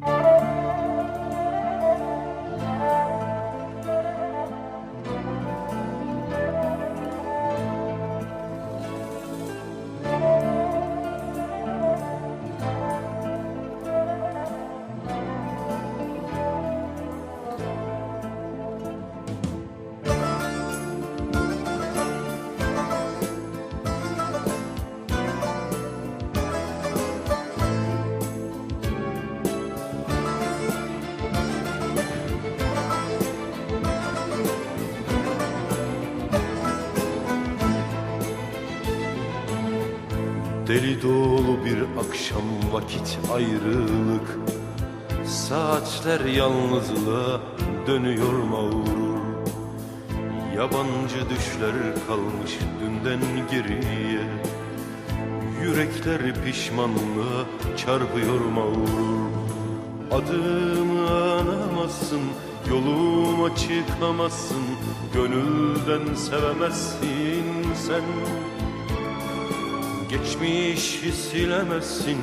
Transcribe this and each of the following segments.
Bye. Deli dolu bir akşam vakit ayrılık. Saatler yalnızlığa dönüyor mağrur. Yabancı düşler kalmış dünden geriye. Yürekler pişmanlığa çarpıyor mağrur. Adımı anamazsın, yoluma çıkamazsın. Gönülden sevemezsin sen Geçmişi silemezsin,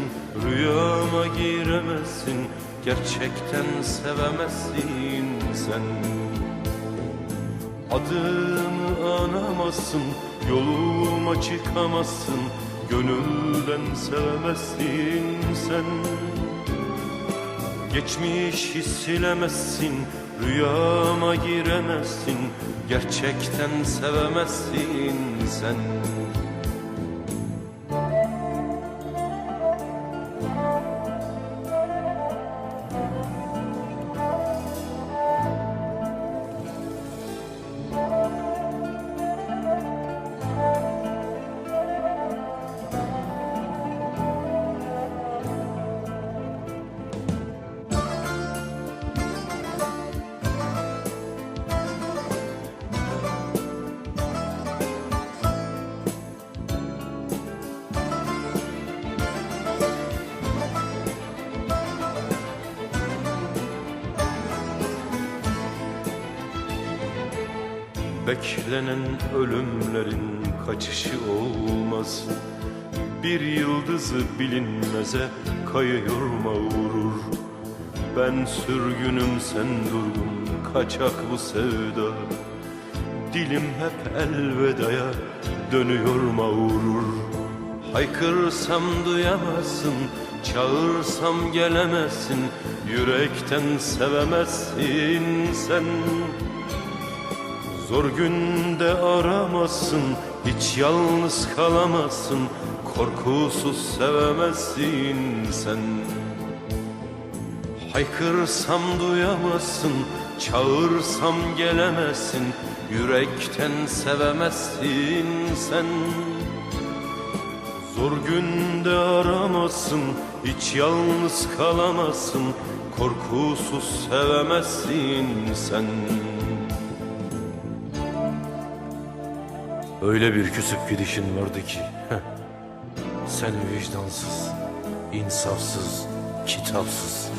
rüyama giremezsin Gerçekten sevemezsin sen. Adımı anamazsın, yoluma çıkamazsın Gönülden sevemezsin sen. Geçmişi silemezsin, rüyama giremezsin Gerçekten sevemezsin sen Beklenen ölümlerin kaçışı olmaz. Bir yıldızı bilinmeze kayıyor mağrur Ben sürgünüm sen durgun kaçak bu sevda. Dilim hep elvedaya dönüyor mağrur Haykırsam duyamazsın, çağırsam gelemezsin. Yürekten sevemezsin sen Zor günde aramazsın, hiç yalnız kalamazsın. Korkusuz sevemezsin sen. Haykırsam duyamazsın, çağırsam gelemezsin. Yürekten sevemezsin sen. Zor günde aramazsın, hiç yalnız kalamazsın. Korkusuz sevemezsin sen Öyle bir küsüp gidişin vardı ki heh. Sen vicdansız, insafsız, kitapsız